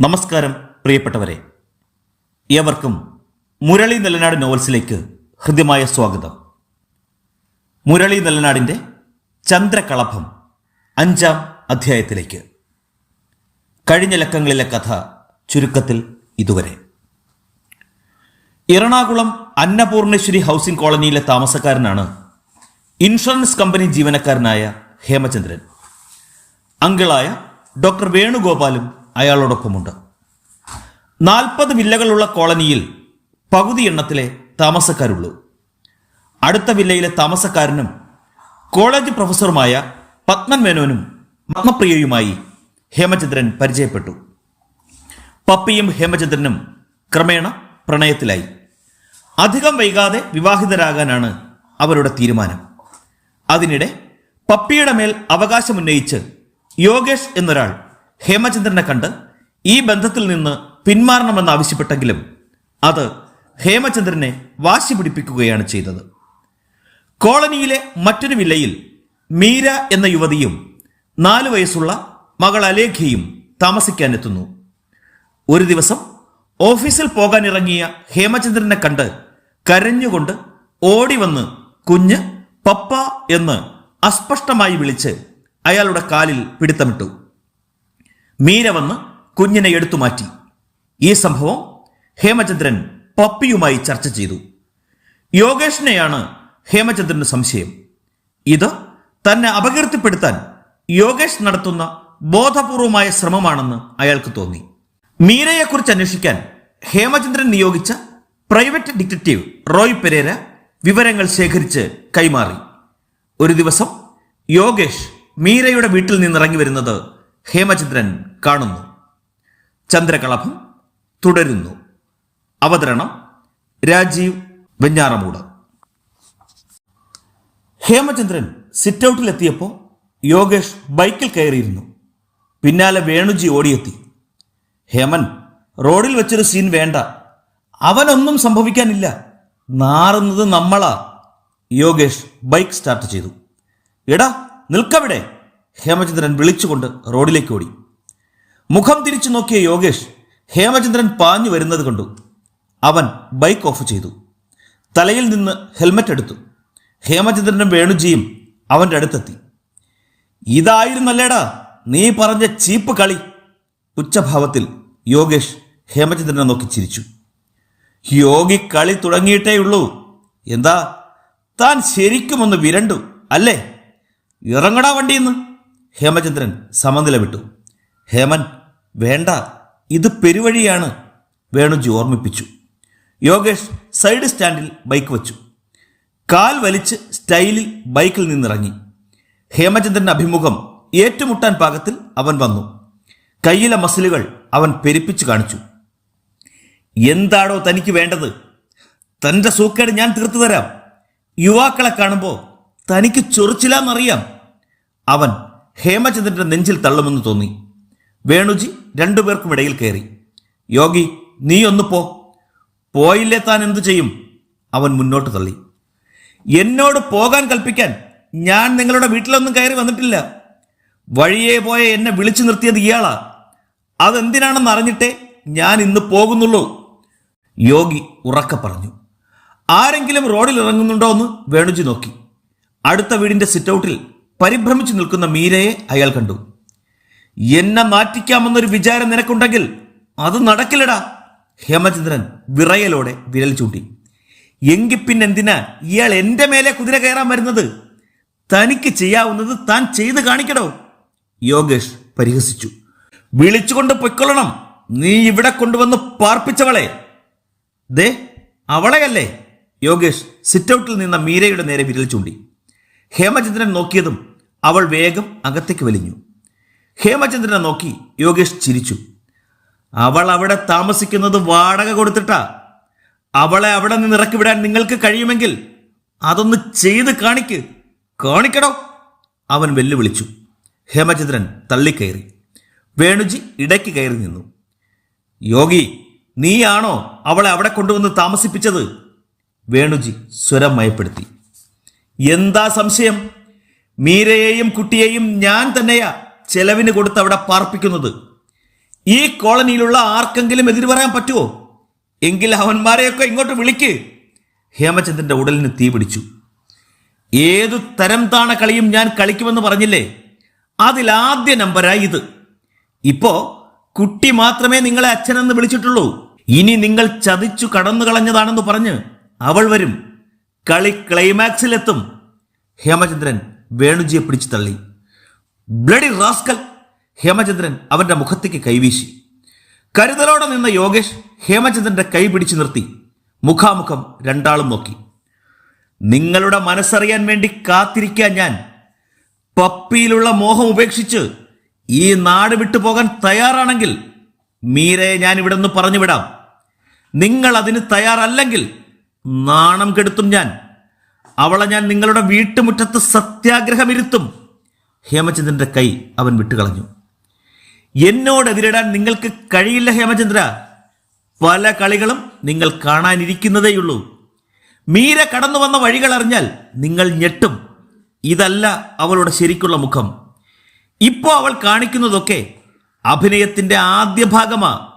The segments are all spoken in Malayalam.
നമസ്കാരം പ്രിയപ്പെട്ടവരെ. ഏവർക്കും മുരളി നെല്ലനാട് നോവൽസിലേക്ക് ഹൃദ്യമായ സ്വാഗതം. മുരളി നെല്ലനാടിന്റെ ചന്ദ്രകളഭം അഞ്ചാം അധ്യായത്തിലേക്ക്. കഴിഞ്ഞ ലക്കങ്ങളിലെ കഥ ചുരുക്കത്തിൽ ഇതുവരെ. എറണാകുളം അന്നപൂർണേശ്വരി ഹൗസിംഗ് കോളനിയിലെ താമസക്കാരനാണ് ഇൻഷുറൻസ് കമ്പനി ജീവനക്കാരനായ ഹേമചന്ദ്രൻ. അങ്കിളായ ഡോക്ടർ വേണുഗോപാലും അയാളോടൊപ്പമുണ്ട്. നാൽപ്പത് വില്ലകളുള്ള കോളനിയിൽ പകുതി എണ്ണത്തിലെ താമസക്കാരുള്ളൂ. അടുത്ത വില്ലയിലെ താമസക്കാരനും കോളേജ് പ്രൊഫസറുമായ പത്മൻ മേനോനും പത്മപ്രിയയുമായി ഹേമചന്ദ്രൻ പരിചയപ്പെട്ടു. പപ്പിയും ഹേമചന്ദ്രനും ക്രമേണ പ്രണയത്തിലായി. അധികം വൈകാതെ വിവാഹിതരാകാനാണ് അവരുടെ തീരുമാനം. അതിനിടെ പപ്പിയുടെ മേൽ അവകാശമുന്നയിച്ച് യോഗേഷ് എന്നൊരാൾ ഹേമചന്ദ്രനെ കണ്ട് ഈ ബന്ധത്തിൽ നിന്ന് പിന്മാറണമെന്ന് ആവശ്യപ്പെട്ടെങ്കിലും അത് ഹേമചന്ദ്രനെ വാശി പിടിപ്പിക്കുകയാണ് ചെയ്തത്. കോളനിയിലെ മറ്റൊരു വില്ലയിൽ മീര എന്ന യുവതിയും നാലു വയസ്സുള്ള മകൾ അലേഖയും താമസിക്കാനെത്തുന്നു. ഒരു ദിവസം ഓഫീസിൽ പോകാനിറങ്ങിയ ഹേമചന്ദ്രനെ കണ്ട് കരഞ്ഞുകൊണ്ട് ഓടി വന്ന് കുഞ്ഞ് പപ്പ എന്ന് അസ്പഷ്ടമായി വിളിച്ച് അയാളുടെ കാലിൽ പിടുത്തമിട്ടു. മീര വന്ന് കുഞ്ഞിനെ എടുത്തു മാറ്റി. ഈ സംഭവം ഹേമചന്ദ്രൻ പപ്പിയുമായി ചർച്ച ചെയ്തു. യോഗേഷിനെയാണ് ഹേമചന്ദ്രന് സംശയം. ഇത് തന്നെ അപകീർത്തിപ്പെടുത്താൻ യോഗേഷ് നടത്തുന്ന ബോധപൂർവമായ ശ്രമമാണെന്ന് അയാൾക്ക് തോന്നി. മീരയെക്കുറിച്ച് അന്വേഷിക്കാൻ ഹേമചന്ദ്രൻ നിയോഗിച്ച പ്രൈവറ്റ് ഡിറ്റക്റ്റീവ് റോയ് പെരേര വിവരങ്ങൾ ശേഖരിച്ച് കൈമാറി. ഒരു ദിവസം യോഗേഷ് മീരയുടെ വീട്ടിൽ നിന്നിറങ്ങി വരുന്നത് ഹേമചന്ദ്രൻ കാണുന്നു. ചന്ദ്രകളഭം തുടരുന്നു. അവതരണം രാജീവ് വെഞ്ഞാറമൂട്. ഹേമചന്ദ്രൻ സിറ്റൗട്ടിലെത്തിയപ്പോൾ യോഗേഷ് ബൈക്കിൽ കയറിയിരുന്നു. പിന്നാലെ വേണുജി ഓടിയെത്തി. ഹേമൻ റോഡിൽ വെച്ചൊരു സീൻ വേണ്ട. അവനൊന്നും സംഭവിക്കാനില്ല. നാറുന്നത് നമ്മളാ. യോഗേഷ് ബൈക്ക് സ്റ്റാർട്ട് ചെയ്തു. എടാ നിൽക്കവിടെ. ഹേമചന്ദ്രൻ വിളിച്ചുകൊണ്ട് റോഡിലേക്ക് ഓടി. മുഖം തിരിച്ചു നോക്കിയ യോഗേഷ് ഹേമചന്ദ്രൻ പാഞ്ഞു വരുന്നത് കണ്ടു. അവൻ ബൈക്ക് ഓഫ് ചെയ്തു. തലയിൽ നിന്ന് ഹെൽമറ്റ് എടുത്തു. ഹേമചന്ദ്രനും വേണുജിയും അവന്റെ അടുത്തെത്തി. ഇതായിരുന്നല്ലേടാ നീ പറഞ്ഞ ചീപ്പ് കളി ഉച്ചഭാവത്തിൽ യോഗേഷ് ഹേമചന്ദ്രനെ നോക്കി ചിരിച്ചു. യോഗി കളി തുടങ്ങിയിട്ടേയുള്ളൂ എന്താ താൻ ശരിക്കുമൊന്ന് വിരണ്ടു അല്ലേ? ഇറങ്ങടാ വണ്ടിന്ന് ഹേമചന്ദ്രൻ സമനില വിട്ടു. ഹേമൻ വേണ്ട ഇത് പെരുവഴിയാണ് വേണുജി ഓർമ്മിപ്പിച്ചു. യോഗേഷ് സൈഡ് സ്റ്റാൻഡിൽ ബൈക്ക് വച്ചു. കാൽ വലിച്ച് സ്റ്റൈലിൽ ബൈക്കിൽ നിന്നിറങ്ങി. ഹേമചന്ദ്രൻ അഭിമുഖം ഏറ്റുമുട്ടാൻ പാകത്തിൽ അവൻ വന്നു. കയ്യിലെ മസിലുകൾ അവൻ പെരുപ്പിച്ചു കാണിച്ചു. എന്താണോ തനിക്ക് വേണ്ടത്? തന്റെ സൂക്കേട് ഞാൻ തീർത്തു തരാം. യുവാക്കളെ കാണുമ്പോൾ തനിക്ക് ചൊറിച്ചിലാന്നറിയാം അവൻ ഹേമചന്ദ്രന്റെ നെഞ്ചിൽ തള്ളുമെന്ന് തോന്നി. വേണുജി രണ്ടുപേർക്കും ഇടയിൽ കയറി. യോഗി നീ ഒന്ന് പോ. പോയില്ലേ താൻ എന്തു ചെയ്യും? അവൻ മുന്നോട്ട് തള്ളി. എന്നോട് പോകാൻ കൽപ്പിക്കാൻ ഞാൻ നിങ്ങളുടെ വീട്ടിലൊന്നും കയറി വന്നിട്ടില്ല. വഴിയെ പോയ എന്നെ വിളിച്ചു നിർത്തിയത് ഇയാളാ. അതെന്തിനാണെന്ന് അറിഞ്ഞിട്ടേ ഞാൻ ഇന്ന് പോകുന്നുള്ളൂ. യോഗി ഉറക്കെ പറഞ്ഞു. ആരെങ്കിലും റോഡിൽ ഇറങ്ങുന്നുണ്ടോ എന്ന് വേണുജി നോക്കി. അടുത്ത വീടിന്റെ സിറ്റൗട്ടിൽ പരിഭ്രമിച്ചു നിൽക്കുന്ന മീരയെ അയാൾ കണ്ടു. എന്നെ മാറ്റിക്കാമെന്നൊരു വിചാരം നിനക്കുണ്ടെങ്കിൽ അത് നടക്കില്ലടാ ഹേമചന്ദ്രൻ വിറയലോടെ വിരൽ ചൂണ്ടി. എങ്കിൽ പിന്നെന്തിനാ ഇയാൾ എന്റെ മേലെ കുതിര കയറാൻ വരുന്നത്? തനിക്ക് ചെയ്യാവുന്നത് താൻ ചെയ്ത് കാണിക്കടോ യോഗേഷ് പരിഹസിച്ചു. വിളിച്ചുകൊണ്ട് പൊയ്ക്കൊള്ളണം. നീ ഇവിടെ കൊണ്ടുവന്ന് പാർപ്പിച്ചവളെ. ദേ അവളെയല്ലേ? യോഗേഷ് സിറ്റൗട്ടിൽ നിന്ന മീരയുടെ നേരെ വിരൽ ചൂണ്ടി. ഹേമചന്ദ്രൻ നോക്കിയതും അവൾ വേഗം അകത്തേക്ക് വലിഞ്ഞു. ഹേമചന്ദ്രനെ നോക്കി യോഗേഷ് ചിരിച്ചു. അവൾ അവിടെ താമസിക്കുന്നത് വാടക കൊടുത്തിട്ടാ. അവളെ അവിടെ നിന്ന് ഇറക്കി വിടാൻ നിങ്ങൾക്ക് കഴിയുമെങ്കിൽ അതൊന്ന് ചെയ്ത് കാണിക്ക്. കാണിക്കടോ. അവൻ വെല്ലുവിളിച്ചു. ഹേമചന്ദ്രൻ തള്ളിക്കയറി. വേണുജി ഇടയ്ക്ക് കയറി നിന്നു. യോഗി നീയാണോ അവളെ അവിടെ കൊണ്ടുവന്ന് താമസിപ്പിച്ചത്? വേണുജി സ്വരം മയപ്പെടുത്തി എന്താ സംശയം? മീരയെയും കുട്ടിയെയും ഞാൻ തന്നെയാ ചെലവിന് കൊടുത്ത് അവിടെ പാർപ്പിക്കുന്നത്. ഈ കോളനിയിലുള്ള ആർക്കെങ്കിലും എതിര് പറയാൻ പറ്റുമോ എങ്കിൽ അവന്മാരെയൊക്കെ ഇങ്ങോട്ട് വിളിക്ക്. ഹേമചന്ദ്രന്റെ ഉടലിന് തീ പിടിച്ചു. ഏതു തരം താണ കളിയും ഞാൻ കളിക്കുമെന്ന് പറഞ്ഞില്ലേ? അതിലാദ്യ നമ്പരായി ഇത്. ഇപ്പോ കുട്ടി മാത്രമേ നിങ്ങളെ അച്ഛനെന്ന് വിളിച്ചിട്ടുള്ളൂ. ഇനി നിങ്ങൾ ചതിച്ചു കടന്നു കളഞ്ഞതാണെന്ന് പറഞ്ഞ് അവൾ വരും. കളി ക്ലൈമാക്സിലെത്തും. ഹേമചന്ദ്രൻ വേണുജിയെ പിടിച്ചു തള്ളി. ബ്ലഡി റാസ്കൽ ഹേമചന്ദ്രൻ അവന്റെ മുഖത്തേക്ക് കൈവീശി. കരുതലോടെ നിന്ന യോഗേഷ് ഹേമചന്ദ്രന്റെ കൈ പിടിച്ചു നിർത്തി. മുഖാമുഖം രണ്ടാളും നോക്കി. നിങ്ങളുടെ മനസ്സറിയാൻ വേണ്ടി കാത്തിരിക്കാൻ ഞാൻ. പപ്പിയിലുള്ള മോഹം ഉപേക്ഷിച്ച് ഈ നാട് വിട്ടു പോകാൻ തയ്യാറാണെങ്കിൽ മീരയെ ഞാൻ ഇവിടെ നിന്ന് പറഞ്ഞുവിടാം. നിങ്ങൾ അതിന് തയ്യാറല്ലെങ്കിൽ നാണം കെടുത്തും ഞാൻ. അവളെ ഞാൻ നിങ്ങളുടെ വീട്ടുമുറ്റത്ത് സത്യാഗ്രഹമിരുത്തും. ഹേമചന്ദ്രന്റെ കൈ അവൻ വിട്ടുകളഞ്ഞു. എന്നോട് എതിരിടാൻ നിങ്ങൾക്ക് കഴിയില്ല ഹേമചന്ദ്ര. പല കളികളും നിങ്ങൾ കാണാനിരിക്കുന്നതേയുള്ളൂ. മീര കടന്നു വന്ന വഴികൾ അറിഞ്ഞാൽ നിങ്ങൾ ഞെട്ടും. ഇതല്ല അവളുടെ ശരിക്കുള്ള മുഖം. ഇപ്പോൾ അവൾ കാണിക്കുന്നതൊക്കെ അഭിനയത്തിന്റെ ആദ്യ ഭാഗമാ.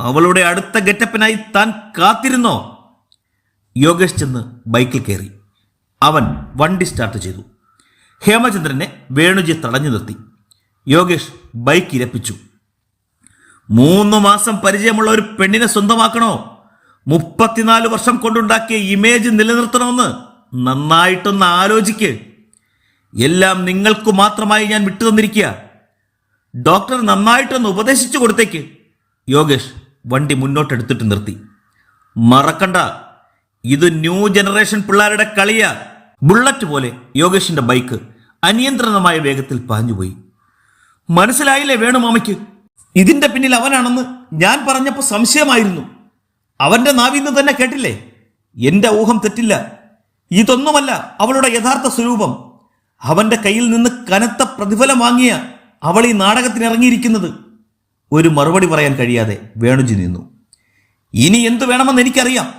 അവളുടെ അടുത്ത ഗെറ്റപ്പിനായി താൻ കാത്തിരുന്നോ? യോഗേഷ് ചെന്ന് ബൈക്കിൽ കയറി. അവൻ വണ്ടി സ്റ്റാർട്ട് ചെയ്തു. ഹേമചന്ദ്രനെ വേണുജി തടഞ്ഞു നിർത്തി. യോഗേഷ് ബൈക്ക് ഇരപ്പിച്ചു. മൂന്ന് മാസം പരിചയമുള്ള ഒരു പെണ്ണിനെ സ്വന്തമാക്കണോ? മുപ്പത്തിനാല് വർഷം കൊണ്ടുണ്ടാക്കിയ ഇമേജ് നിലനിർത്തണമെന്ന് നന്നായിട്ടൊന്ന് ആലോചിക്ക്. എല്ലാം നിങ്ങൾക്ക് മാത്രമായി ഞാൻ വിട്ടു തന്നിരിക്കുക. ഡോക്ടർ നന്നായിട്ടൊന്ന് ഉപദേശിച്ചു കൊടുത്തേക്ക്. യോഗേഷ് വണ്ടി മുന്നോട്ടെടുത്തിട്ട് നിർത്തി. മറക്കണ്ട. ഇത് ന്യൂ ജനറേഷൻ പിള്ളേരുടെ കളിയാ. ബുള്ളറ്റ് പോലെ യോഗേഷിന്റെ ബൈക്ക് അനിയന്ത്രിതമായ വേഗത്തിൽ പാഞ്ഞുപോയി. മനസ്സിലായില്ലേ വേണുമാമയ്ക്ക്? ഇതിന്റെ പിന്നിൽ അവനാണെന്ന് ഞാൻ പറഞ്ഞപ്പോൾ സംശയമായിരുന്നു. അവന്റെ നാവിന്ന് തന്നെ കേട്ടില്ലേ? എന്റെ ഊഹം തെറ്റില്ല. ഇതൊന്നുമല്ല അവളുടെ യഥാർത്ഥ സ്വരൂപം. അവന്റെ കയ്യിൽ നിന്ന് കനത്ത പ്രതിഫലം വാങ്ങിയ അവൾ ഈ നാടകത്തിന് ഇറങ്ങിയിരിക്കുന്നത്. ഒരു മറുപടി പറയാൻ കഴിയാതെ വേണുജി നിന്നു. ഇനി എന്തു വേണമെന്ന് എനിക്കറിയാം.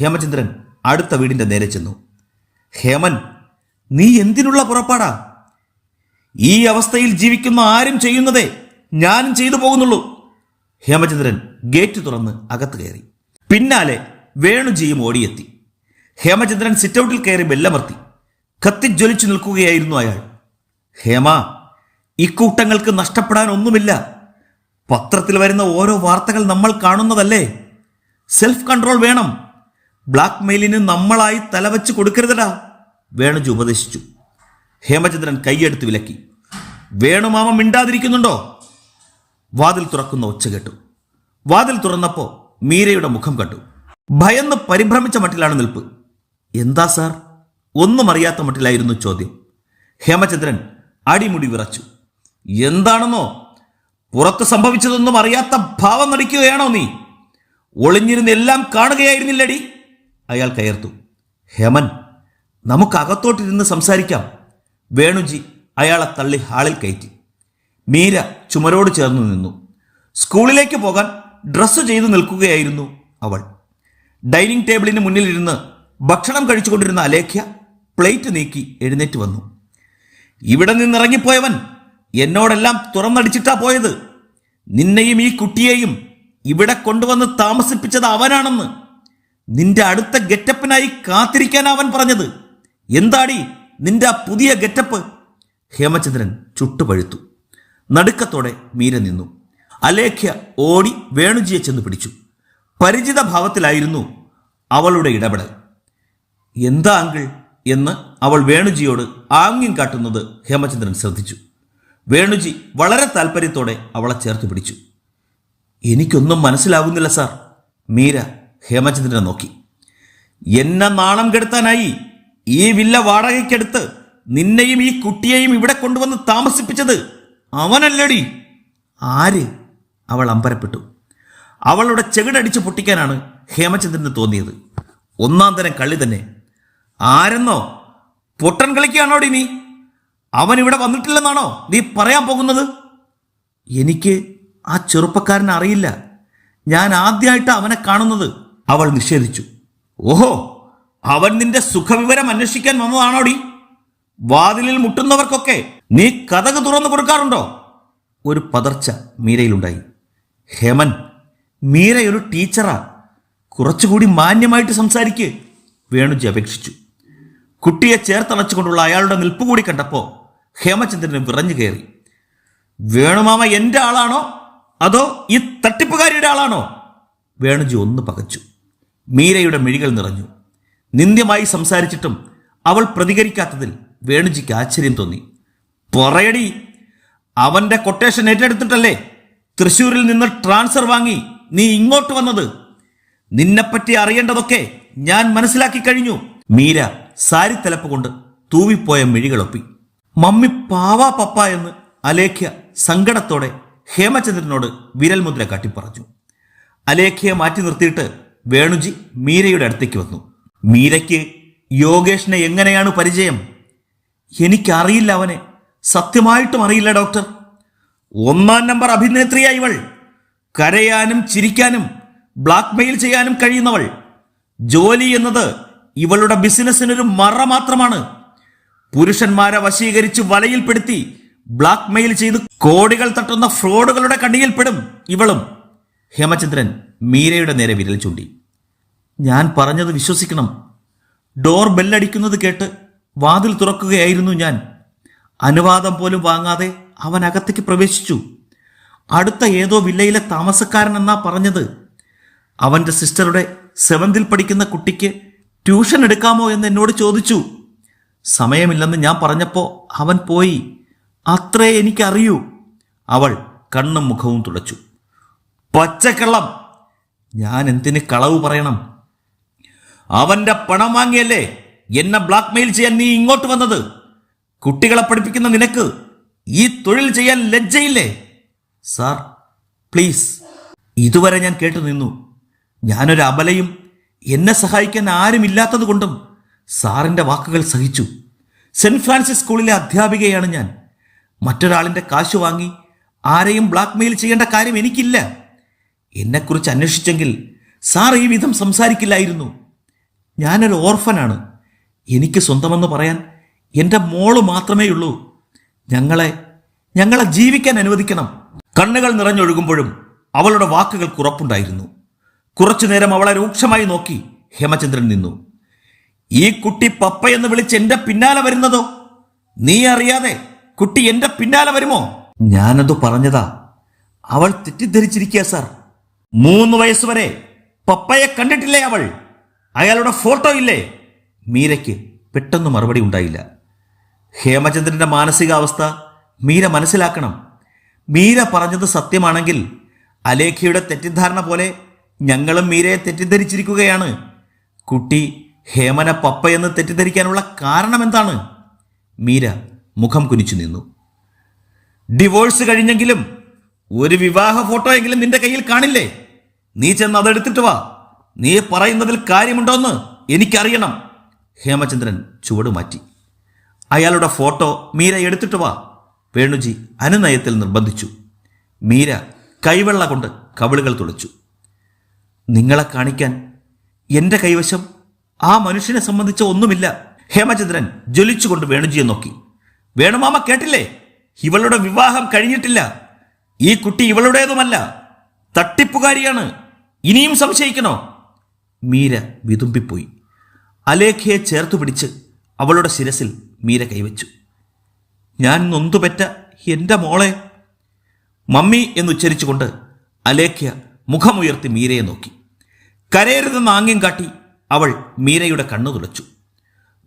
ഹേമചന്ദ്രൻ അടുത്ത വീടിന്റെ നേരെ ചെന്നു. ഹേമൻ നീ എന്തിനുള്ള പുറപ്പാടാ? ഈ അവസ്ഥയിൽ ജീവിക്കുന്ന ആരും ചെയ്യുന്നതേ ഞാനും ചെയ്തു പോകുന്നുള്ളൂ. ഹേമചന്ദ്രൻ ഗേറ്റ് തുറന്ന് അകത്ത് കയറി. പിന്നാലെ വേണുജിയും ഓടിയെത്തി. ഹേമചന്ദ്രൻ സിറ്റൗട്ടിൽ കയറി ബെല്ലമർത്തി. കത്തിജ്വലിച്ചു നിൽക്കുകയായിരുന്നു അയാൾ. ഹേമ ഇക്കൂട്ടങ്ങൾക്ക് നഷ്ടപ്പെടാൻ ഒന്നുമില്ല. പത്രത്തിൽ വരുന്ന ഓരോ വാർത്തകൾ നമ്മൾ കാണുന്നതല്ലേ? സെൽഫ് കൺട്രോൾ വേണം. ബ്ലാക്ക് മെയിലിന് നമ്മളായി തലവച്ച് കൊടുക്കരുതടാ. വേണുജി ഉപദേശിച്ചു. ഹേമചന്ദ്രൻ കൈയെടുത്ത് വിലക്കി. വേണുമാമ മിണ്ടാതിരിക്കുന്നുണ്ടോ? വാതിൽ തുറക്കുന്ന ഒച്ച കേട്ടു. വാതിൽ തുറന്നപ്പോ മീരയുടെ മുഖം കണ്ടു. ഭയന്ന് പരിഭ്രമിച്ച മട്ടിലാണ് നിൽപ്പ്. എന്താ സാർ? ഒന്നും അറിയാത്ത മട്ടിലായിരുന്നു ചോദ്യം. ഹേമചന്ദ്രൻ അടിമുടി വിറച്ചു. എന്താണെന്നോ? പുറത്ത് സംഭവിച്ചതൊന്നും അറിയാത്ത ഭാവം നടിക്കുകയാണോ നീ? ഒളിഞ്ഞിരുന്ന് എല്ലാം കാണുകയായിരുന്നില്ലടി. അയാൾ കയർത്തു. ഹേമൻ നമുക്കകത്തോട്ടിരുന്ന് സംസാരിക്കാം. വേണുജി അയാളെ തള്ളി ഹാളിൽ കയറ്റി. മീര ചുമരോട് ചേർന്ന് നിന്നു. സ്കൂളിലേക്ക് പോകാൻ ഡ്രസ്സ് ചെയ്തു നിൽക്കുകയായിരുന്നു അവൾ. ഡൈനിങ് ടേബിളിന് മുന്നിലിരുന്ന് ഭക്ഷണം കഴിച്ചുകൊണ്ടിരുന്ന അലേഖ്യ പ്ലേറ്റ് നീക്കി എഴുന്നേറ്റ് വന്നു. ഇവിടെ നിന്നിറങ്ങിപ്പോയവൻ എന്നോടെല്ലാം തുറന്നടിച്ചിട്ടാ പോയത്. നിന്നെയും ഈ കുട്ടിയെയും ഇവിടെ കൊണ്ടുവന്ന് താമസിപ്പിച്ചത് അവനാണെന്ന് നിന്റെ അടുത്ത ഗെറ്റപ്പിനായി കാത്തിരിക്കാൻ അവൻ പറഞ്ഞത്. എന്താടി നിന്റെ ആ പുതിയ ഗെറ്റപ്പ്? ഹേമചന്ദ്രൻ ചുട്ടുപഴുത്തു. നടുക്കത്തോടെ മീര നിന്നു. അലേഖ്യ ഓടി വേണുജിയെ ചെന്ന് പിടിച്ചു. പരിചിത ഭാവത്തിലായിരുന്നു അവളുടെ ഇടപെടൽ. എന്താ അങ്കിൾ? എന്ന് അവൾ വേണുജിയോട് ആംഗ്യം കാട്ടുന്നത് ഹേമചന്ദ്രൻ ശ്രദ്ധിച്ചു. വേണുജി വളരെ താല്പര്യത്തോടെ അവളെ ചേർത്ത് പിടിച്ചു. എനിക്കൊന്നും മനസ്സിലാവുന്നില്ല സാർ മീര ഹേമചന്ദ്രനെ നോക്കി. എന്നെ നാണം കെടുത്താനായി ഈ വില്ല വാടകയ്ക്കെടുത്ത് നിന്നെയും ഈ കുട്ടിയെയും ഇവിടെ കൊണ്ടുവന്ന് താമസിപ്പിച്ചത് അവനല്ലടി. ആര്? അവൾ അമ്പരപ്പെട്ടു. അവളുടെ ചെകിടടിച്ച് പൊട്ടിക്കാനാണ് ഹേമചന്ദ്രന് തോന്നിയത്. ഒന്നാം തരം കള്ളി തന്നെ. ആരെന്നോ? പൊട്ടൻ കളിക്കാണോടി നീ? അവൻ ഇവിടെ വന്നിട്ടില്ലെന്നാണോ നീ പറയാൻ പോകുന്നത്? എനിക്ക് ആ ചെറുപ്പക്കാരനെ അറിയില്ല. ഞാൻ ആദ്യമായിട്ട് അവനെ കാണുന്നത്. അവൾ നിഷേധിച്ചു. ഓഹോ അവൻ നിന്റെ സുഖവിവരം അന്വേഷിക്കാൻ വന്നതാണോടി? വാതിലിൽ മുട്ടുന്നവർക്കൊക്കെ നീ കഥക് തുറന്നു കൊടുക്കാറുണ്ടോ? ഒരു പതർച്ച മീരയിലുണ്ടായി. Heyman മീരയൊരു teacher. കുറച്ചുകൂടി മാന്യമായിട്ട് സംസാരിക്ക് വേണുജി അപേക്ഷിച്ചു. കുട്ടിയെ ചേർത്തണച്ചുകൊണ്ടുള്ള അയാളുടെ നിൽപ്പ് കൂടി കണ്ടപ്പോൾ ഹേമചന്ദ്രന് വിറഞ്ഞു കയറി. വേണുമാമ എന്റെ ആളാണോ? അതോ ഈ തട്ടിപ്പുകാരിയുടെ ആളാണോ? വേണുജി ഒന്ന് പകച്ചു. മീരയുടെ മിഴികൾ നിറഞ്ഞു. നിന്ദ്യമായി സംസാരിച്ചിട്ടും അവൾ പ്രതികരിക്കാത്തതിൽ വേണുജിക്ക് ആശ്ചര്യം തോന്നി. പറയടി അവന്റെ കൊട്ടേഷൻ ഏറ്റെടുത്തിട്ടല്ലേ? തൃശൂരിൽ നിന്ന് ട്രാൻസ്ഫർ വാങ്ങി നീ ഇങ്ങോട്ട് വന്നത്. നിന്നെപ്പറ്റി അറിയേണ്ടതൊക്കെ ഞാൻ മനസ്സിലാക്കി കഴിഞ്ഞു. മീര സാരി തലപ്പ് കൊണ്ട് തൂവിപ്പോയ മിഴികളൊപ്പി മമ്മി പാവാ പപ്പ എന്ന് അലേഖ്യ സങ്കടത്തോടെ ഹേമചന്ദ്രനോട് വിരൽമുദ്ര കാട്ടിപ്പറഞ്ഞു. അലേഖ്യയെ മാറ്റി നിർത്തിയിട്ട് വേണുജി മീരയുടെ അടുത്തേക്ക് വന്നു. മീരയ്ക്ക് യോഗേഷിനെ എങ്ങനെയാണ് പരിചയം? എനിക്കറിയില്ല അവനെ. സത്യമായിട്ടും അറിയില്ല ഡോക്ടർ. ഒന്നാം നമ്പർ അഭിനേത്രിയായി ഇവൾ. കരയാനും ചിരിക്കാനും ബ്ലാക്ക് മെയിൽ ചെയ്യാനും കഴിയുന്നവൾ. ജോലി എന്നത് ഇവളുടെ ബിസിനസ്സിനൊരു മറ മാത്രമാണ്. പുരുഷന്മാരെ വശീകരിച്ച് വലയിൽപ്പെടുത്തി ബ്ലാക്ക് മെയിൽ ചെയ്ത് കോടികൾ തട്ടുന്ന ഫ്രോഡുകളുടെ കണ്ണിയിൽപ്പെടും ഇവളും. ഹേമചന്ദ്രൻ മീരയുടെ നേരെ വിരൽ ചൂണ്ടി. ഞാൻ പറഞ്ഞത് വിശ്വസിക്കണം. ഡോർ ബെല്ലടിക്കുന്നത് കേട്ട് വാതിൽ തുറക്കുകയായിരുന്നു ഞാൻ. അനുവാദം പോലും വാങ്ങാതെ അവൻ അകത്തേക്ക് പ്രവേശിച്ചു. അടുത്ത ഏതോ വില്ലയിലെ താമസക്കാരനെന്നാ പറഞ്ഞത്. അവന്റെ സിസ്റ്ററുടെ സെവന്തിൽ പഠിക്കുന്ന കുട്ടിക്ക് ട്യൂഷൻ എടുക്കാമോ എന്ന് എന്നോട് ചോദിച്ചു. സമയമില്ലെന്ന് ഞാൻ പറഞ്ഞപ്പോൾ അവൻ പോയി. അത്രേ എനിക്കറിയൂ. അവൾ കണ്ണും മുഖവും തുടച്ചു. പച്ചക്കള്ളം. ഞാൻ എന്തിന് കളവ് പറയണം? അവന്റെ പണം വാങ്ങിയല്ലേ എന്നെ ബ്ലാക്ക് മെയിൽ ചെയ്യാൻ നീ ഇങ്ങോട്ട് വന്നത്? കുട്ടികളെ പഠിപ്പിക്കുന്ന നിനക്ക് ഈ തൊഴിൽ ചെയ്യാൻ ലജ്ജയില്ലേ? Sir please. ഇതുവരെ ഞാൻ കേട്ടു നിന്നു. ഞാനൊരു അബലയും എന്നെ സഹായിക്കാൻ ആരുമില്ലാത്തത് കൊണ്ടും സാറിന്റെ വാക്കുകൾ സഹിച്ചു. സെന്റ് ഫ്രാൻസിസ് സ്കൂളിലെ അധ്യാപികയാണ് ഞാൻ. മറ്റൊരാളിന്റെ കാശ് വാങ്ങി ആരെയും ബ്ലാക്ക് മെയിൽ ചെയ്യേണ്ട കാര്യം എനിക്കില്ല. എന്നെക്കുറിച്ച് അന്വേഷിച്ചെങ്കിൽ സാർ ഈ വിധം സംസാരിക്കില്ലായിരുന്നു. ഞാനൊരു ഓർഫനാണ്. എനിക്ക് സ്വന്തമെന്ന് പറയാൻ എന്റെ മോൾ മാത്രമേ ഉള്ളൂ ഞങ്ങളെ ഞങ്ങളെ ജീവിക്കാൻ അനുവദിക്കണം. കണ്ണുകൾ നിറഞ്ഞൊഴുകുമ്പോഴും അവളുടെ വാക്കുകൾ കുറപ്പുണ്ടായിരുന്നു കുറച്ചു നേരം അവളെ രൂക്ഷമായി നോക്കി ഹേമചന്ദ്രൻ നിന്നു. ഈ കുട്ടി പപ്പയെന്ന് വിളിച്ച് എന്റെ പിന്നാലെ വരുന്നതോ? നീ അറിയാതെ കുട്ടി എന്റെ പിന്നാലെ വരുമോ? ഞാനത് പറഞ്ഞതാ. അവൾ തെറ്റിദ്ധരിച്ചിരിക്കുക സാർ. മൂന്ന് വയസ്സുവരെ പപ്പയെ കണ്ടിട്ടില്ലേ അവൾ? അയാളുടെ ഫോട്ടോ ഇല്ലേ? മീരയ്ക്ക് പെട്ടെന്ന് മറുപടി ഉണ്ടായില്ല. ഹേമചന്ദ്രന്റെ മാനസികാവസ്ഥ മീര മനസ്സിലാക്കണം. മീര പറഞ്ഞത് സത്യമാണെങ്കിൽ അലേഖയുടെ തെറ്റിദ്ധാരണ പോലെ ഞങ്ങളും മീരയെ തെറ്റിദ്ധരിച്ചിരിക്കുകയാണ്. കുട്ടി ഹേമന പപ്പയെന്ന് തെറ്റിദ്ധരിക്കാനുള്ള കാരണം എന്താണ് മീര മുഖം കുനിച്ചു നിന്നു. ഡിവോഴ്സ് കഴിഞ്ഞെങ്കിലും ഒരു വിവാഹ ഫോട്ടോ എങ്കിലും നിന്റെ കയ്യിൽ കാണില്ലേ? നീ ചെന്ന് അതെടുത്തിട്ട് വാ. നീ പറയുന്നതിൽ കാര്യമുണ്ടോന്ന് എനിക്കറിയണം. ഹേമചന്ദ്രൻ ചുവട് മാറ്റി. അയാളുടെ ഫോട്ടോ മീര എടുത്തിട്ട് വാ. വേണുജി അനുനയത്തിൽ നിർബന്ധിച്ചു. മീര കൈവെള്ള കൊണ്ട് കവിളുകൾ തുളച്ചു. നിങ്ങളെ കാണിക്കാൻ എന്റെ കൈവശം ആ മനുഷ്യനെ സംബന്ധിച്ച ഒന്നുമില്ല. ഹേമചന്ദ്രൻ ജ്വലിച്ചുകൊണ്ട് വേണുജിയെ നോക്കി. വേണുമാമ കേട്ടില്ലേ? ഇവളുടെ വിവാഹം കഴിഞ്ഞിട്ടില്ല. ഈ കുട്ടി ഇവളുടേതുമല്ല. തട്ടിപ്പുകാരിയാണ്. ഇനിയും സംശയിക്കണോ? മീര വിതുമ്പിപ്പോയി. അലേഖയെ ചേർത്തു പിടിച്ച് അവളുടെ ശിരസിൽ മീര കൈവച്ചു. ഞാൻ നൊന്തുപെറ്റ എന്റെ മോളെ. മമ്മി എന്നുച്ചരിച്ചുകൊണ്ട് അലേഖ്യ മുഖമുയർത്തി മീരയെ നോക്കി. കരയരുതെന്ന് ആംഗ്യം കാട്ടി അവൾ മീരയുടെ കണ്ണു തുളച്ചു.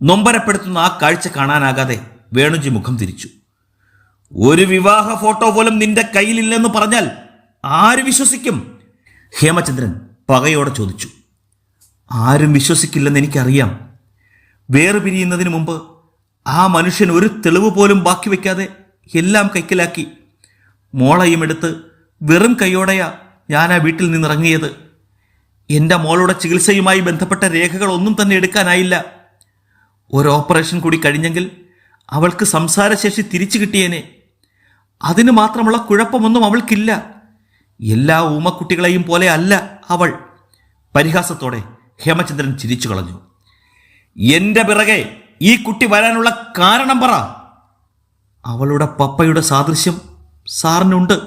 നൊമ്പരപ്പെടുത്തുന്ന ആ കാഴ്ച കാണാനാകാതെ വേണുജി മുഖം തിരിച്ചു. ഒരു വിവാഹ ഫോട്ടോ പോലും നിന്റെ കയ്യിലില്ലെന്ന് പറഞ്ഞാൽ ആര് വിശ്വസിക്കും? ഹേമചന്ദ്രൻ പകയോടെ ചോദിച്ചു ആരും വിശ്വസിക്കില്ലെന്ന് എനിക്കറിയാം. വേറെ പിരിയുന്നതിന് മുമ്പ് ആ മനുഷ്യൻ ഒരു തെളിവ് പോലും ബാക്കി വയ്ക്കാതെ എല്ലാം കൈക്കലാക്കി. മോളയും എടുത്ത് വെറും കൈയോടെയാ ഞാൻ ആ വീട്ടിൽ നിന്നിറങ്ങിയത്. എന്റെ മോളുടെ ചികിത്സയുമായി ബന്ധപ്പെട്ട രേഖകളൊന്നും തന്നെ എടുക്കാനായില്ല. ഒരു ഓപ്പറേഷൻ കൂടി കഴിഞ്ഞെങ്കിൽ അവൾക്ക് സംസാരശേഷി തിരിച്ചു കിട്ടിയേനെ. അതിന് മാത്രമുള്ള കുഴപ്പമൊന്നും അവൾക്കില്ല. എല്ലാ ഊമക്കുട്ടികളെയും പോലെ അല്ല അവൾ. പരിഹാസത്തോടെ ഹേമചന്ദ്രൻ ചിരിച്ചു കളഞ്ഞു. എന്റെ പിറകെ ഈ കുട്ടി വരാനുള്ള കാരണം പറ. അവളുടെ പപ്പയുടെ സാദൃശ്യം സാറിനുണ്ട്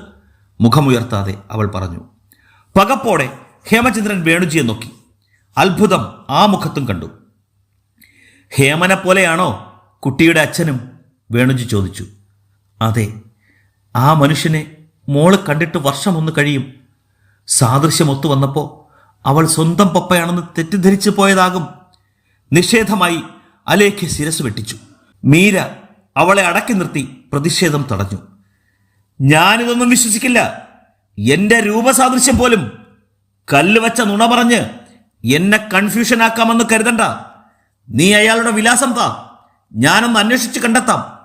മുഖമുയർത്താതെ അവൾ പറഞ്ഞു. പകപ്പോടെ ഹേമചന്ദ്രൻ വേണുജിയെ നോക്കി. അത്ഭുതം ആ മുഖത്തും കണ്ടു. ഹേമനെ പോലെയാണോ? കുട്ടിയുടെ അച്ഛനും വേണുജി ചോദിച്ചു. അതെ ആ മനുഷ്യനെ മോൾ കണ്ടിട്ട് വർഷമൊന്ന് കഴിയും. സാദൃശ്യം ഒത്തു വന്നപ്പോൾ അവൾ സ്വന്തം പപ്പയാണെന്ന് തെറ്റിദ്ധരിച്ചു പോയതാകും. നിഷേധമായി അലേഖ്യ ശിരസ് വെട്ടിച്ചു. മീര അവളെ അടക്കി നിർത്തി പ്രതിഷേധം തടഞ്ഞു. ഞാനിതൊന്നും വിശ്വസിക്കില്ല. എന്റെ രൂപസാദൃശ്യം പോലും കല്ല് വച്ച നുണ പറഞ്ഞ് എന്നെ കൺഫ്യൂഷൻ ആക്കാമെന്ന് കരുതണ്ട. നീ അയാളുടെ വിലാസം താ. ഞാനൊന്ന് അന്വേഷിച്ച് കണ്ടെത്താം.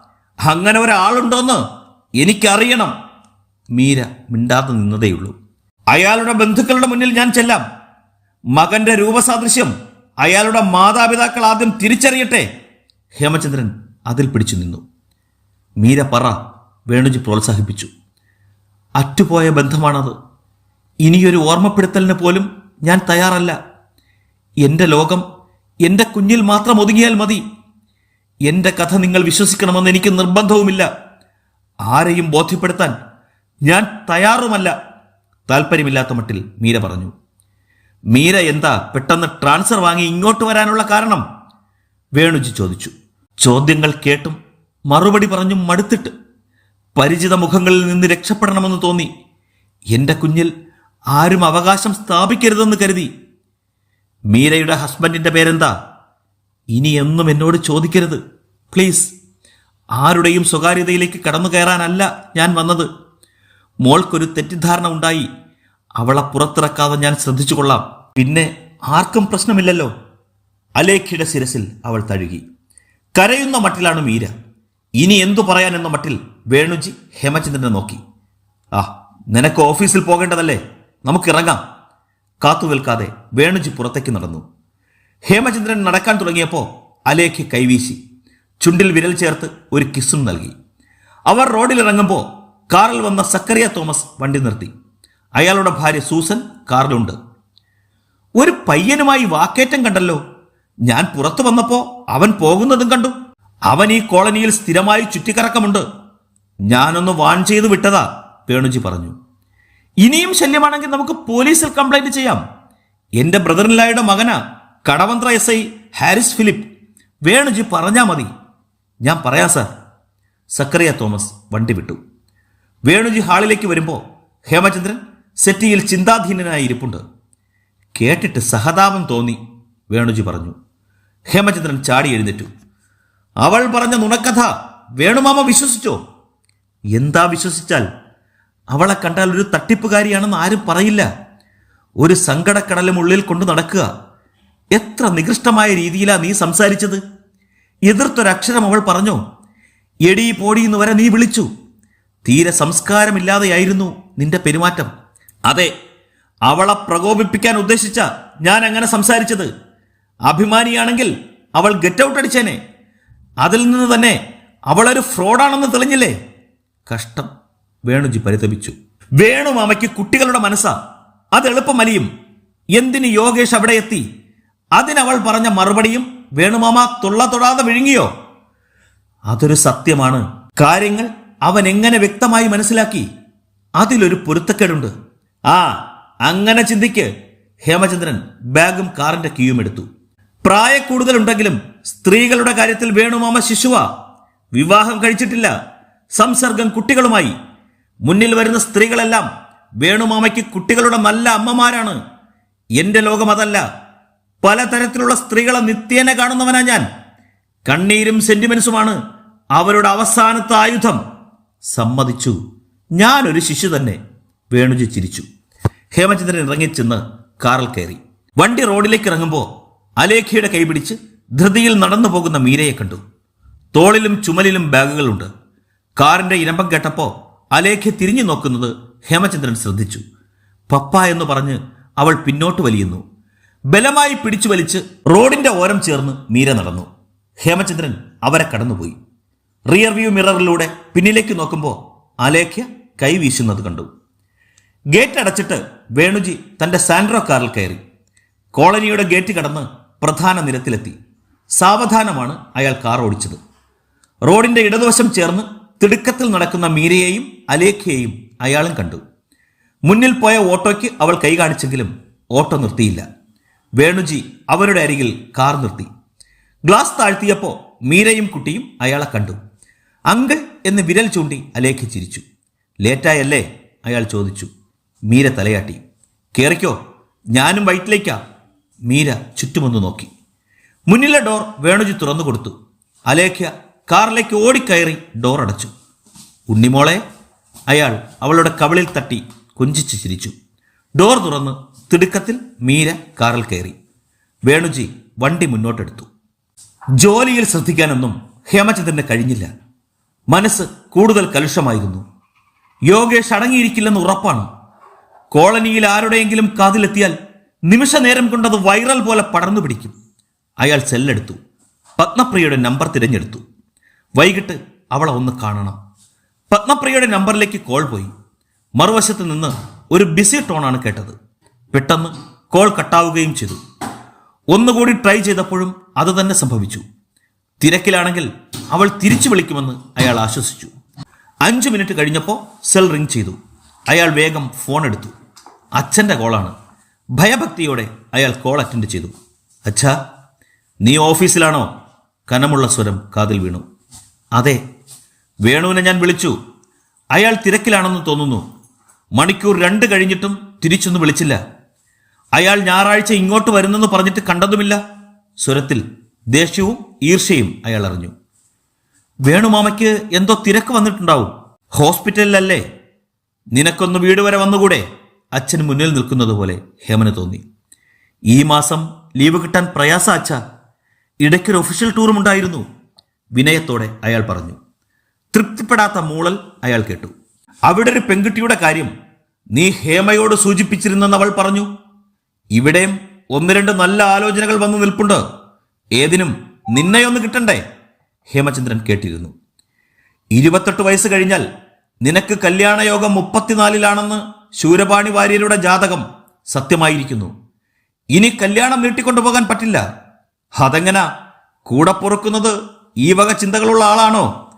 അങ്ങനെ ഒരാളുണ്ടോന്ന് എനിക്കറിയണം. മീര മിണ്ടാതെ നിന്നതേയുള്ളൂ. അയാളുടെ ബന്ധുക്കളുടെ മുന്നിൽ ഞാൻ ചെല്ലാം. മകന്റെ രൂപസാദൃശ്യം അയാളുടെ മാതാപിതാക്കൾ ആദ്യം തിരിച്ചറിയട്ടെ. ഹേമചന്ദ്രൻ അതിൽ പിടിച്ചു നിന്നു. മീര പറ വേണുജി പ്രോത്സാഹിപ്പിച്ചു. അറ്റുപോയ ബന്ധമാണത്. ഇനിയൊരു ഓർമ്മപ്പെടുത്തലിന് പോലും ഞാൻ തയ്യാറല്ല. എന്റെ ലോകം എന്റെ കുഞ്ഞിൽ മാത്രം ഒതുങ്ങിയാൽ മതി. എന്റെ കഥ നിങ്ങൾ വിശ്വസിക്കണമെന്ന് എനിക്ക് നിർബന്ധവുമില്ല. ആരെയും ബോധ്യപ്പെടുത്താൻ ഞാൻ തയ്യാറുമല്ല. താല്പര്യമില്ലാത്ത മട്ടിൽ മീര പറഞ്ഞു. മീര എന്താ പെട്ടെന്ന് ട്രാൻസ്ഫർ വാങ്ങി ഇങ്ങോട്ട് വരാനുള്ള കാരണം? വേണുജി ചോദിച്ചു. ചോദ്യങ്ങൾ കേട്ടും മറുപടി പറഞ്ഞും മടുത്തിട്ട് പരിചിത മുഖങ്ങളിൽ നിന്ന് രക്ഷപ്പെടണമെന്ന് തോന്നി. എന്റെ കുഞ്ഞിൽ ആരും അവകാശം സ്ഥാപിക്കരുതെന്ന് കരുതി. മീരയുടെ ഹസ്ബൻഡിന്റെ പേരെന്താ? ഇനി എന്നും എന്നോട് ചോദിക്കരുത്. പ്ലീസ്. ആരുടെയും സ്വകാര്യതയിലേക്ക് കടന്നു കയറാനല്ല ഞാൻ വന്നത്. മോൾക്കൊരു തെറ്റിദ്ധാരണ ഉണ്ടായി. അവളെ പുറത്തിറക്കാതെ ഞാൻ ശ്രദ്ധിച്ചു കൊള്ളാം പിന്നെ ആർക്കും പ്രശ്നമില്ലല്ലോ. അലേഖയുടെ ശിരസിൽ അവൾ തഴുകി. കരയുന്ന മട്ടിലാണ് മീര. ഇനി എന്തു പറയാനെന്ന മട്ടിൽ വേണുജി ഹേമചന്ദ്രനെ നോക്കി. ആ നിനക്ക് ഓഫീസിൽ പോകേണ്ടതല്ലേ? നമുക്കിറങ്ങാം കാത്തു നിൽക്കാതെ വേണുജി പുറത്തേക്ക് നടന്നു. ഹേമചന്ദ്രൻ നടക്കാൻ തുടങ്ങിയപ്പോൾ അലേഖ കൈവീശി. ചുണ്ടിൽ വിരൽ ചേർത്ത് ഒരു കിസ്സും നൽകി. അവർ റോഡിലിറങ്ങുമ്പോൾ കാറിൽ വന്ന സക്കറിയ തോമസ് വണ്ടി നിർത്തി. അയാളുടെ ഭാര്യ സൂസൻ കാറിലുണ്ട്. ഒരു പയ്യനുമായി വാക്കേറ്റം കണ്ടല്ലോ. ഞാൻ പുറത്തു വന്നപ്പോ അവൻ പോകുന്നതും കണ്ടു. അവൻ ഈ കോളനിയിൽ സ്ഥിരമായി ചുറ്റിക്കറക്കമുണ്ട്. ഞാനൊന്ന് വാൺ ചെയ്ത് വിട്ടതാ വേണുജി പറഞ്ഞു. ഇനിയും ശല്യമാണെങ്കിൽ നമുക്ക് പോലീസിൽ കംപ്ലൈന്റ് ചെയ്യാം. എന്റെ ബ്രദറിൻലായുടെ മകനാ Kadavanthra S I Harris Philip. Venuji പറഞ്ഞാ മതി. ഞാൻ പറയാം സാർ. സക്കറിയ തോമസ് വണ്ടി വിട്ടു. വേണുജി ഹാളിലേക്ക് വരുമ്പോൾ ഹേമചന്ദ്രൻ സെറ്റിയിൽ ചിന്താധീനനായി ഇരിപ്പുണ്ട് കേട്ടിട്ട് സഹതാപം തോന്നി വേണുജി പറഞ്ഞു. ഹേമചന്ദ്രൻ ചാടി എഴുന്നേറ്റു. അവൾ പറഞ്ഞ നുണക്കഥ വേണുമാമ വിശ്വസിച്ചോ? എന്താ വിശ്വസിച്ചാൽ? അവളെ കണ്ടാൽ ഒരു തട്ടിപ്പുകാരിയാണെന്ന് ആരും പറയില്ല. ഒരു സങ്കടക്കടലും ഉള്ളിൽ കൊണ്ടു നടക്കുക. എത്ര നികൃഷ്ടമായ രീതിയിലാ നീ സംസാരിച്ചത്? എതിർത്തൊരക്ഷരം അവൾ പറഞ്ഞോ? എടീ പോടി എന്ന് വരെ നീ വിളിച്ചു. തീരെ സംസ്കാരമില്ലാതെയായിരുന്നു നിന്റെ പെരുമാറ്റം. അതെ അവളെ പ്രകോപിപ്പിക്കാൻ ഉദ്ദേശിച്ച ഞാൻ അങ്ങനെ സംസാരിച്ചത്. അഭിമാനിയാണെങ്കിൽ അവൾ ഗെറ്റ് ഔട്ട് അടിച്ചേനെ. അതിൽ നിന്ന് തന്നെ അവളൊരു ഫ്രോഡാണെന്ന് തെളിഞ്ഞില്ലേ? കഷ്ടം. വേണുജി പരിതപിച്ചു. വേണു മാമയ്ക്ക് കുട്ടികളുടെ മനസ്സാ. അത് എളുപ്പമലിയും. എന്തിന് യോഗേഷ് അവിടെ എത്തി? അതിനവൾ പറഞ്ഞ മറുപടിയും വേണുമാമ തൊള്ള തൊടാതെ വിഴുങ്ങിയോ? അതൊരു സത്യമാണ്. കാര്യങ്ങൾ അവൻ എങ്ങനെ വ്യക്തമായി മനസ്സിലാക്കി? അതിലൊരു പൊരുത്തക്കേടുണ്ട്. ആ അങ്ങനെ ചിന്തിക്ക്. ഹേമചന്ദ്രൻ ബാഗും കാറിന്റെ കീയും എടുത്തു. പ്രായക്കൂടുതലുണ്ടെങ്കിലും സ്ത്രീകളുടെ കാര്യത്തിൽ വേണുമാമ ശിശുവ. വിവാഹം കഴിച്ചിട്ടില്ല. സംസർഗം കുട്ടികളുമായി. മുന്നിൽ വരുന്ന സ്ത്രീകളെല്ലാം വേണുമാമയ്ക്ക് കുട്ടികളുടെ നല്ല അമ്മമാരാണ്. എന്റെ ലോകം അതല്ല. പലതരത്തിലുള്ള സ്ത്രീകളെ നിത്യേന കാണുന്നവനാ ഞാൻ. കണ്ണീരും സെന്റിമെന്റ്സുമാണ് അവരുടെ അവസാനത്തെ ആയുധം. സമ്മതിച്ചു. ഞാനൊരു ശിശു തന്നെ. വേണുജി ചിരിച്ചു. ഹേമചന്ദ്രൻ ഇറങ്ങിച്ചെന്ന് കാറിൽ കയറി. വണ്ടി റോഡിലേക്ക് ഇറങ്ങുമ്പോൾ അലേഖയുടെ കൈപിടിച്ച് ധൃതിയിൽ നടന്നു പോകുന്ന മീരയെ കണ്ടു. തോളിലും ചുമലിലും ബാഗുകളുണ്ട്. കാറിന്റെ ഇരമ്പം കേട്ടപ്പോ അലേഖ തിരിഞ്ഞു നോക്കുന്നത് ഹേമചന്ദ്രൻ ശ്രദ്ധിച്ചു. പപ്പ എന്ന് പറഞ്ഞ് അവൾ പിന്നോട്ട് വലിയുന്നു. ബലമായി പിടിച്ചു വലിച്ച് റോഡിന്റെ ഓരം ചേർന്ന് മീര നടന്നു. ഹേമചന്ദ്രൻ അവരെ കടന്നുപോയി. റിയർ വ്യൂ മിററിലൂടെ പിന്നിലേക്ക് നോക്കുമ്പോൾ അലേഖ്യ കൈവീശുന്നത് കണ്ടു. ഗേറ്റ് അടച്ചിട്ട് വേണുജി തന്റെ സാൻഡ്രോ കാറിൽ കയറി. കോളനിയുടെ ഗേറ്റ് കടന്ന് പ്രധാന നിരത്തിലെത്തി. സാവധാനമാണ് അയാൾ കാർ ഓടിച്ചത്. റോഡിന്റെ ഇടതുവശം ചേർന്ന് തിടുക്കത്തിൽ നടക്കുന്ന മീരയെയും അലേഖയെയും അയാളും കണ്ടു. മുന്നിൽ പോയ ഓട്ടോയ്ക്ക് അവൾ കൈ കാണിച്ചെങ്കിലും ഓട്ടോ നിർത്തിയില്ല. വേണുജി അവരുടെ അരികിൽ കാർ നിർത്തി. ഗ്ലാസ് താഴ്ത്തിയപ്പോൾ മീരയും കുട്ടിയും അയാളെ കണ്ടു. അങ്കിൾ എന്ന് വിരൽ ചൂണ്ടി അലേഖ ചിരിച്ചു. ലേറ്റായല്ലേ? അയാൾ ചോദിച്ചു. മീര തലയാട്ടി. കേറിക്കോ. ഞാനും വയറ്റിലേക്കാ. മീര ചുറ്റുമൊന്ന് നോക്കി. മുന്നിലെ ഡോർ വേണുജി തുറന്നു കൊടുത്തു. അലേഖ്യ കാറിലേക്ക് ഓടിക്കയറി ഡോർ അടച്ചു. ഉണ്ണിമോളെ? അയാൾ അവളുടെ കവിളിൽ തട്ടി കുഞ്ചിച്ച് ചിരിച്ചു. ഡോർ തുറന്ന് തിടുക്കത്തിൽ മീര കാറിൽ കയറി. വേണുജി വണ്ടി മുന്നോട്ടെടുത്തു. ജോലിയിൽ ശ്രദ്ധിക്കാനൊന്നും ഹേമചന്ദ്രന് കഴിഞ്ഞില്ല. മനസ്സ് കൂടുതൽ കലുഷമായിരുന്നു. യോഗേഷ് അടങ്ങിയിരിക്കില്ലെന്ന് ഉറപ്പാണ്. കോളനിയിൽ ആരുടെയെങ്കിലും കാതിലെത്തിയാൽ നിമിഷ നേരം കൊണ്ടത് വൈറൽ പോലെ പടർന്നു പിടിക്കും. അയാൾ സെല്ലെടുത്തു. പത്മപ്രിയയുടെ നമ്പർ തിരഞ്ഞെടുത്തു. വൈകിട്ട് അവളെ ഒന്ന് കാണണം. പത്മപ്രിയയുടെ നമ്പറിലേക്ക് കോൾ പോയി. മറുവശത്ത് നിന്ന് ഒരു ബിസി ടോണാണ് കേട്ടത്. പെട്ടെന്ന് കോൾ കട്ടാവുകയും ചെയ്തു. ഒന്നുകൂടി ട്രൈ ചെയ്തപ്പോഴും അത് തന്നെ സംഭവിച്ചു. തിരക്കിലാണെങ്കിൽ അവൾ തിരിച്ചു വിളിക്കുമെന്ന് അയാൾ ആശ്വസിച്ചു. അഞ്ചു മിനിറ്റ് കഴിഞ്ഞപ്പോൾ സെൽ റിംഗ് ചെയ്തു. അയാൾ വേഗം ഫോൺ എടുത്തു. അച്ഛന്റെ കോളാണ്. ഭയഭക്തിയോടെ അയാൾ കോൾ അറ്റൻഡ് ചെയ്തു. അച്ഛാ നീ ഓഫീസിലാണോ? കനമുള്ള സ്വരം കാതിൽ വീണു. അതെ വേണുവിനെ ഞാൻ വിളിച്ചു. അയാൾ തിരക്കിലാണെന്ന് തോന്നുന്നു. മണിക്കൂർ രണ്ട് കഴിഞ്ഞിട്ടും തിരിച്ചൊന്നും വിളിച്ചില്ല. അയാൾ ഞായറാഴ്ച ഇങ്ങോട്ട് വരുന്നെന്ന് പറഞ്ഞിട്ട് കണ്ടതുമില്ല. സ്വരത്തിൽ ദേഷ്യവും ഈർഷ്യയും അയാൾ അറിഞ്ഞു. വേണുമാമയ്ക്ക് എന്തോ തിരക്ക് വന്നിട്ടുണ്ടാവും. ഹോസ്പിറ്റലിലല്ലേ? നിനക്കൊന്ന് വീട് വരെ വന്നുകൂടെ? അച്ഛൻ മുന്നിൽ നിൽക്കുന്നത് പോലെ ഹേമന് തോന്നി. ഈ മാസം ലീവ് കിട്ടാൻ പ്രയാസ അച്ഛ. ഇടയ്ക്കൊരു ഒഫീഷ്യൽ ടൂറും ഉണ്ടായിരുന്നു. വിനയത്തോടെ അയാൾ പറഞ്ഞു. തൃപ്തിപ്പെടാത്ത മൂളൽ അയാൾ കേട്ടു. അവിടെ ഒരു പെൺകുട്ടിയുടെ കാര്യം നീ ഹേമയോട് സൂചിപ്പിച്ചിരുന്നെന്ന് അവൾ പറഞ്ഞു. ഇവിടെയും ഒന്ന് രണ്ട് നല്ല ആലോചനകൾ വന്നു നിൽപ്പുണ്ട്. ഏതിനും നിന്നെയൊന്ന് കിട്ടണ്ടേ? ഹേമചന്ദ്രൻ കേട്ടിരുന്നു. ഇരുപത്തെട്ട് വയസ്സ് കഴിഞ്ഞാൽ നിനക്ക് കല്യാണയോഗം മുപ്പത്തിനാലിലാണെന്ന് ശൂരപാണി വാര്യരുടെ ജാതകം സത്യമായിരിക്കുന്നു. ഇനി കല്യാണം നീട്ടിക്കൊണ്ടുപോകാൻ പറ്റില്ല. അതെങ്ങനാ? കൂടെ പൊറുക്കുന്നത് ഈ വക ചിന്തകളുള്ള ആളാണോ?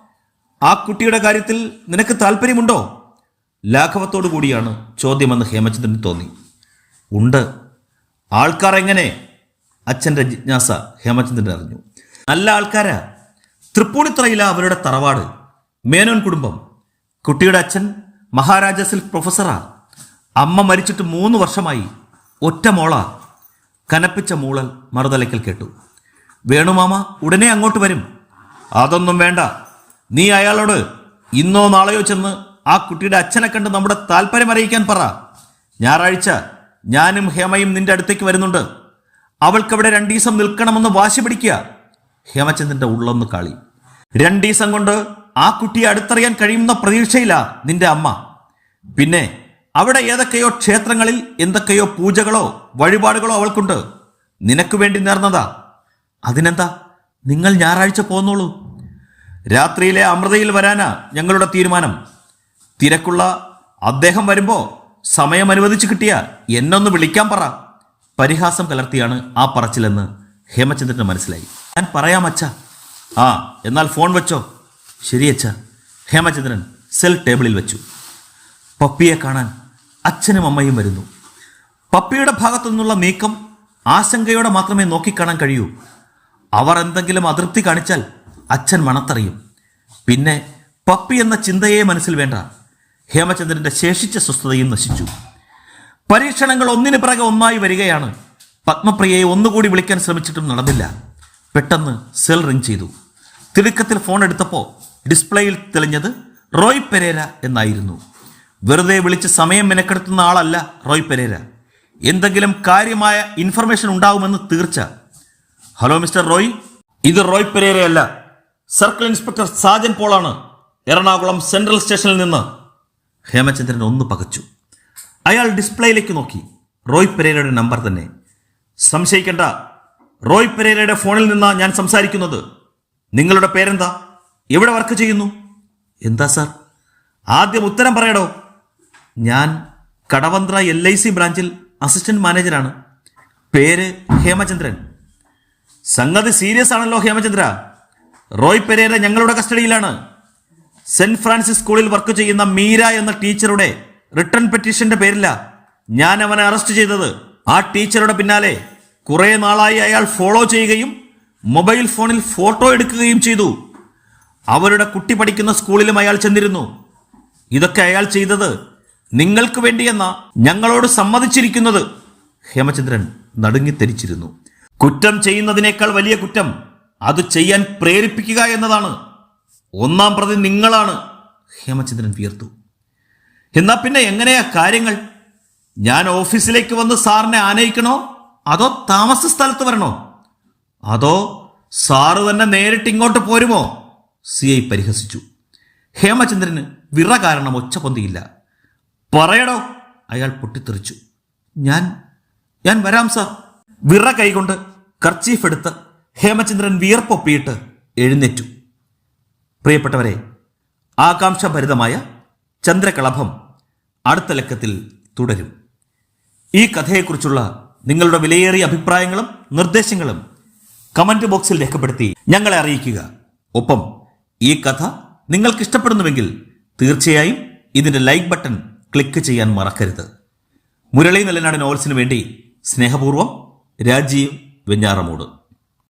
ആ കുട്ടിയുടെ കാര്യത്തിൽ നിനക്ക് താല്പര്യമുണ്ടോ ലാഘവത്തോടു കൂടിയാണ് ചോദ്യമെന്ന് ഹേമചന്ദ്രന് തോന്നി. ഉണ്ട്. ആൾക്കാർ എങ്ങനെ അച്ഛന്റെ ജിജ്ഞാസ ഹേമചന്ദ്രൻ അറിഞ്ഞു. നല്ല ആൾക്കാരാ. തൃപ്പൂണിത്തറയില അവരുടെ തറവാട് മേനോൻ കുടുംബം. കുട്ടിയുടെ അച്ഛൻ മഹാരാജാസിൽ പ്രൊഫസറാ. അമ്മ മരിച്ചിട്ട് മൂന്ന് വർഷമായി ഒറ്റ മോളാ. കനപ്പിച്ച മൂളൽ മറുതലയ്ക്കൽ കേട്ടു. വേണുമാമ ഉടനെ അങ്ങോട്ട് വരും. അതൊന്നും വേണ്ട. നീ അയാളോട് ഇന്നോ നാളെയോ ചെന്ന് ആ കുട്ടിയുടെ അച്ഛനെ കണ്ട് നമ്മുടെ താല്പര്യം അറിയിക്കാൻ പറ. ഞായറാഴ്ച ഞാനും ഹേമയും നിന്റെ അടുത്തേക്ക് വരുന്നുണ്ട്. അവൾക്കവിടെ രണ്ടീസം നിൽക്കണമെന്ന് വാശി പിടിക്കുക. ഹേമചന്ദ്രന്റെ ഉള്ളൊന്ന് കാളി. രണ്ടീസം കൊണ്ട് ആ കുട്ടിയെ അടുത്തറിയാൻ കഴിയുന്ന പ്രതീക്ഷയില്ല നിന്റെ അമ്മ. പിന്നെ അവിടെ ഏതൊക്കെയോ ക്ഷേത്രങ്ങളിൽ എന്തൊക്കെയോ പൂജകളോ വഴിപാടുകളോ അവൾക്കുണ്ട്. നിനക്ക് വേണ്ടി നേർന്നതാ. അതിനെന്താ? നിങ്ങൾ ഞായറാഴ്ച പോന്നോളൂ. രാത്രിയിലെ അമൃതയിൽ വരാനാ ഞങ്ങളുടെ തീരുമാനം. തിരക്കുള്ള അദ്ദേഹം വരുമ്പോ സമയം അനുവദിച്ചു കിട്ടിയ എന്നൊന്ന് വിളിക്കാൻ പറ. പരിഹാസം കലർത്തിയാണ് ആ പറച്ചിലെന്ന് ഹേമചന്ദ്രന് മനസ്സിലായി. ഞാൻ പറയാം അച്ഛ. ആ എന്നാൽ ഫോൺ വെച്ചോ. ശരി അച്ഛ. ഹേമചന്ദ്രൻ സെൽ ടേബിളിൽ വെച്ചു. പപ്പിയെ കാണാൻ അച്ഛനും അമ്മയും വരുന്നു. പപ്പിയുടെ ഭാഗത്തു നിന്നുള്ള നീക്കം ആശങ്കയോടെ മാത്രമേ നോക്കിക്കാണാൻ കഴിയൂ. അവർ എന്തെങ്കിലും അതൃപ്തി കാണിച്ചാൽ അച്ഛൻ മണത്തറിയും. പിന്നെ പപ്പി എന്ന ചിന്തയെ മനസ്സിൽ വേണ്ട. ഹേമചന്ദ്രന്റെ ശേഷിച്ച സ്വസ്ഥതയും നശിച്ചു. പരീക്ഷണങ്ങൾ ഒന്നിന് പിറകെ ഒന്നായി വരികയാണ്. പത്മപ്രിയയെ ഒന്നുകൂടി വിളിക്കാൻ ശ്രമിച്ചിട്ടും നടന്നില്ല. പെട്ടെന്ന് സെൽ റിംഗ് ചെയ്തു. തിടുക്കത്തിൽ ഫോൺ എടുത്തപ്പോൾ ഡിസ്പ്ലേയിൽ തെളിഞ്ഞത് റോയ് പെരേര എന്നായിരുന്നു. വെറുതെ വിളിച്ച് സമയം മെനക്കെടുത്തുന്ന ആളല്ല റോയ് പെരേര. എന്തെങ്കിലും കാര്യമായ ഇൻഫർമേഷൻ ഉണ്ടാവുമെന്ന് തീർച്ച. Hello mister Roy. ഇത് റോയ് പെരേരയല്ല. സർക്കിൾ ഇൻസ്പെക്ടർ സാജൻ പോളാണ്. എറണാകുളം സെൻട്രൽ സ്റ്റേഷനിൽ നിന്ന്. ഹേമചന്ദ്രൻ ഒന്ന് പകച്ചു. അയാൾ ഡിസ്പ്ലേയിലേക്ക് നോക്കി. റോയ് പെരേരയുടെ നമ്പർ തന്നെ. സംശയിക്കേണ്ട. റോയ് പെരേരയുടെ ഫോണിൽ നിന്നാ ഞാൻ സംസാരിക്കുന്നത്. നിങ്ങളുടെ പേരെന്താ? എവിടെ വർക്ക് ചെയ്യുന്നു? എന്താ സാർ? ആദ്യം ഉത്തരം പറയടോ. ഞാൻ കടവന്ത്ര എൽ ഐ സി ബ്രാഞ്ചിൽ അസിസ്റ്റന്റ് മാനേജരാണ് പേര് ഹേമചന്ദ്രൻ. സംഗതി സീരിയസ് ആണല്ലോ ഹേമചന്ദ്ര. റോയ് പെരേര ഞങ്ങളുടെ കസ്റ്റഡിയിലാണ്. സെന്റ് ഫ്രാൻസിസ് സ്കൂളിൽ വർക്ക് ചെയ്യുന്ന മീര എന്ന ടീച്ചറുടെ റിട്ടേൺ പെറ്റീഷന്റെ പേരില ഞാൻ അവനെ അറസ്റ്റ് ചെയ്തത്. ആ ടീച്ചറുടെ പിന്നാലെ കുറെ നാളായി അയാൾ ഫോളോ ചെയ്യുകയും മൊബൈൽ ഫോണിൽ ഫോട്ടോ എടുക്കുകയും ചെയ്തു. അവരുടെ കുട്ടി പഠിക്കുന്ന സ്കൂളിലും അയാൾ ചെന്നിരുന്നു. ഇതൊക്കെ അയാൾ ചെയ്തത് നിങ്ങൾക്ക് വേണ്ടിയെന്ന ഞങ്ങളോട് സമ്മതിച്ചിരിക്കുന്നത്. ഹേമചന്ദ്രൻ നടുങ്ങിത്തെരിച്ചിരുന്നു കുറ്റം ചെയ്യുന്നതിനേക്കാൾ വലിയ കുറ്റം അത് ചെയ്യാൻ പ്രേരിപ്പിക്കുക എന്നതാണ്. ഒന്നാം പ്രതി നിങ്ങളാണ്. ഹേമചന്ദ്രൻ വിയർത്തു. എന്നാ പിന്നെ എങ്ങനെയാ കാര്യങ്ങൾ? ഞാൻ ഓഫീസിലേക്ക് വന്ന് സാറിനെ ആനയിക്കണോ? അതോ താമസ സ്ഥലത്ത് വരണോ? അതോ സാറ് തന്നെ നേരിട്ട് ഇങ്ങോട്ട് പോരുമോ? സി ഐ പരിഹസിച്ചു. ഹേമചന്ദ്രന് വിറ കാരണം ഒച്ച പൊന്തിയില്ല പറയടോ അയാൾ പൊട്ടിത്തെറിച്ചു. ഞാൻ ഞാൻ വരാം സാർ. വിറ കൈകൊണ്ട് കർച്ചീഫ് എടുത്ത് ഹേമചന്ദ്രൻ വിയർപ്പൊപ്പിയിട്ട് എഴുന്നേറ്റു. പ്രിയപ്പെട്ടവരെ ആകാംക്ഷഭരിതമായ ചന്ദ്രകളഭം അടുത്ത ലക്കത്തിൽ തുടരും. ഈ കഥയെക്കുറിച്ചുള്ള നിങ്ങളുടെ വിലയേറിയ അഭിപ്രായങ്ങളും നിർദ്ദേശങ്ങളും കമന്റ് ബോക്സിൽ രേഖപ്പെടുത്തി ഞങ്ങളെ അറിയിക്കുക. ഒപ്പം ഈ കഥ നിങ്ങൾക്ക് ഇഷ്ടപ്പെടുന്നുവെങ്കിൽ തീർച്ചയായും ഇതിന്റെ ലൈക്ക് ബട്ടൺ ക്ലിക്ക് ചെയ്യാൻ മറക്കരുത്. മുരളി നെല്ലനാട് നോവൽസിന് വേണ്ടി സ്നേഹപൂർവം രാജീവ് വെഞ്ഞാറമൂട്.